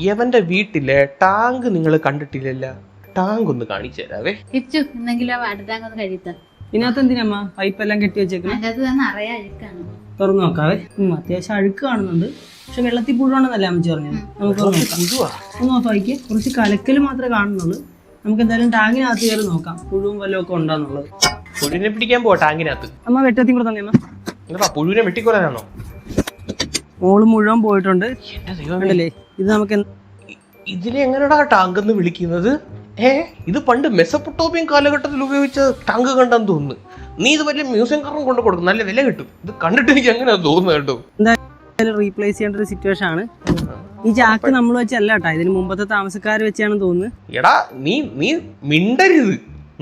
യവന്റെ വീട്ടിലെ ടാങ്ക് നിങ്ങൾ കണ്ടിട്ടില്ലല്ല? ടാങ്ക് ഒന്ന് കാണിച്ചു തരാവേ. ഇച്ചു എന്തെങ്കിലും ഒന്ന് ഇതിനകത്ത് എന്തിനമ്മ കെട്ടി തന്നെ അഴുക്കാണ്. തുറന്നു നോക്കാവേ. അത്യാവശ്യം അഴുക്ക് കാണുന്നുണ്ട്. പക്ഷെ വെള്ളത്തിൽ പുഴുവാണെന്നല്ല അമ്മച്ചി പറഞ്ഞത്? നമുക്ക് ഒന്ന് നോക്കി കുറച്ച് കലക്കൽ മാത്രമേ കാണുന്നുള്ളൂ. നമുക്ക് എന്തായാലും ടാങ്കിനകത്ത് കയറി നോക്കാം. പുഴുവും വല്ലതും ഒക്കെ ഉണ്ടോന്നുള്ളത് പുഴുവിനെ പിടിക്കാൻ പോവാ ടാങ്കിനകത്ത്. അമ്മ കൂടെ തന്നെ അമ്മ. പുഴുവിനെ വെട്ടിക്കൊല്ലാനാണോ മോൾ മുഴുവൻ പോയിട്ടുണ്ട്. കണ്ടല്ലേ? ഇത് നമുക്ക് ഇതിനെ എങ്ങനെടാ ടാങ്ക് എന്ന് വിളിക്കുന്നത്? ഏ ഇത് പണ്ട് മെസ്സപ്പൊട്ടോപ്പിയും കാലഘട്ടത്തിൽ ഉപയോഗിച്ച ടാങ്ക് കണ്ടെന്ന് തോന്നുന്നു. നീ ഇത് വലിയ മ്യൂസിയം കാരണം കൊണ്ട് കൊടുക്കും. നല്ല വില കിട്ടും. ഇത് കണ്ടിട്ട് എനിക്ക് എങ്ങനെയാ തോന്നുന്നത് കേട്ടോ? എന്തായാലും റീപ്ലേസ് ചെയ്യേണ്ട ഒരു സിറ്റുവേഷൻ ആണ്. ഈ ചാക്ക് നമ്മൾ വെച്ചല്ല കേട്ടോ. ഇതിന് മുമ്പത്തെ താമസക്കാർ വെച്ചാണെന്ന് തോന്നുന്നു. എടാ നീ നീ മിണ്ടരുത്.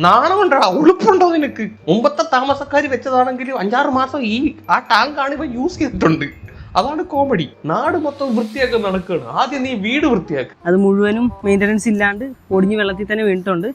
നാണമുണ്ടടാ ഉളുപ്പുണ്ടോ നിനക്ക്? മുമ്പത്തെ താമസക്കാർ വെച്ചതാണെങ്കിലും അഞ്ചാറ് മാസം ഈ ആ ടാങ്ക് ആണ് ഇപ്പൊ യൂസ് ചെയ്തിട്ടുണ്ട്. അതാണ് കോമഡി നാട് മൊത്തം വൃത്തിയാക്കി നടക്കുകയാണ് ആദ്യം നീ വീട് വൃത്തിയാക്കുക അത് മുഴുവനും മെയിന്റനൻസ് ഇല്ലാണ്ട് ഒടിഞ്ഞ് വെള്ളത്തിൽ തന്നെ വീണിട്ടുണ്ട്.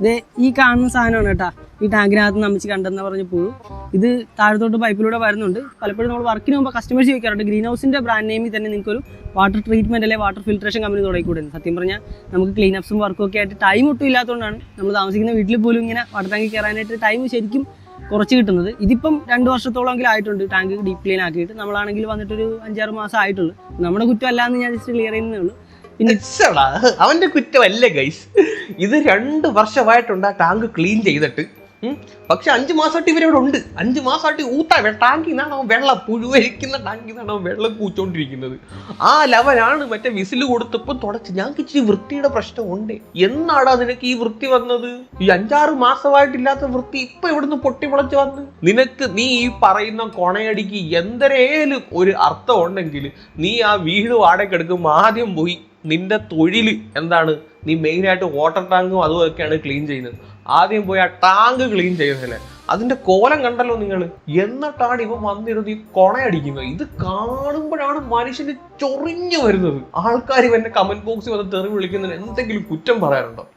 ഇത് ഈ കാണുന്ന സാധനമാണ് കേട്ടാ. ഈ ടാങ്കിനകത്ത് നമ്മച്ച് കണ്ടെന്ന് പറഞ്ഞ പുഴു ഇത് താഴത്തോട്ട് പൈപ്പിലൂടെ വരുന്നുണ്ട്. പലപ്പോഴും നമ്മൾ വർക്കിന് മുമ്പ് കസ്റ്റമേഴ്സ് ചോദിക്കാറുണ്ട്. ഗ്രീൻ ഹൗസിന്റെ ബ്രാൻഡ് നെയിമിൽ തന്നെ നിങ്ങൾക്ക് ഒരു വാട്ടർ ട്രീറ്റ്മെന്റ് അല്ലെങ്കിൽ വാട്ടർ ഫിൽട്രേഷൻ കമ്പനി തുടങ്ങിക്കൂടെ സത്യം പറഞ്ഞാൽ നമുക്ക് ക്ലീൻ അപ്സും വർക്കും ഒക്കെ ആയിട്ട് ടൈം ഒട്ടും ഇല്ലാത്തതുകൊണ്ടാണ് നമ്മൾ താമസിക്കുന്ന വീട്ടിൽ പോലും ഇങ്ങനെ വാട്ടർ ടാങ്കിൽ കയറാനായിട്ട് ടൈം ശരിക്കും കുറച്ച് കിട്ടുന്നത്. ഇതിപ്പം രണ്ട് വർഷത്തോളമെങ്കിലും ആയിട്ടുണ്ട്. ടാങ്ക് ഡീപ്പ് ക്ലീൻ ആക്കിയിട്ട്. നമ്മളാണെങ്കിൽ വന്നിട്ടൊരു അഞ്ചാറ് മാസം ആയിട്ടുള്ളൂ. നമ്മുടെ കുറ്റമല്ല എന്ന് ഞാൻ ജസ്റ്റ് ക്ലിയർ ചെയ്യുന്നേ ഉള്ളൂ. പിന്നെ അവന്റെ കുറ്റമല്ല ഗൈസ് ഇത് രണ്ട് വർഷമായിട്ടുണ്ട് ആ ടാങ്ക് ക്ലീൻ ചെയ്തിട്ട്. പക്ഷെ അഞ്ച് മാസമായിട്ട് ഇവരിവിടെ ഉണ്ട്. അഞ്ച് മാസമായിട്ട് ഊത്ത ടാങ്കിൽ നിന്നാണ് അവൻ വെള്ളം പുഴുവരിക്കുന്ന ടാങ്കിൽ നിന്നാണ് അവൻ വെള്ളം കൂച്ചോണ്ടിരിക്കുന്നത് ആ ലെവലാണ് മറ്റേ വിസിൽ കൊടുത്തപ്പോൾ തുടച്ച്. ഞങ്ങൾക്ക് ഇച്ചിരി വൃത്തിയുടെ പ്രശ്നമുണ്ട്. എന്നാടാ നിനക്ക് ഈ വൃത്തി വന്നത്? ഈ അഞ്ചാറ് മാസമായിട്ടില്ലാത്ത വൃത്തി ഇപ്പൊ ഇവിടുന്ന് പൊട്ടി മുളച്ച് വന്ന്. നിനക്ക് നീ ഈ പറയുന്ന കൊണയടിക്ക് എന്തരേലും ഒരു അർത്ഥം ഉണ്ടെങ്കിൽ നീ ആ വീട് വാടക എടുക്കുമ്പോൾ ആദ്യം പോയി നിന്റെ തൊഴിൽ എന്താണ്? നീ മെയിനായിട്ട് വാട്ടർ ടാങ്കും അതുമൊക്കെയാണ് ക്ലീൻ ചെയ്യുന്നത്. ആദ്യം പോയി ആ ടാങ്ക് ക്ലീൻ ചെയ്യുന്നതിന്. അതിന്റെ കോലം കണ്ടല്ലോ നിങ്ങൾ എന്നിട്ടാണ് ഇവൻ വന്നിരുന്ന് ഈ കൊണയടിക്കുന്നത്. ഇത് കാണുമ്പോഴാണ് മനുഷ്യന് ചൊറിഞ്ഞു വരുന്നത്. ആൾക്കാർ ഇവന്റെ കമന്റ് ബോക്സിൽ വന്ന് തെറി വിളിക്കുന്നതിന് എന്തെങ്കിലും കുറ്റം പറയാനുണ്ടോ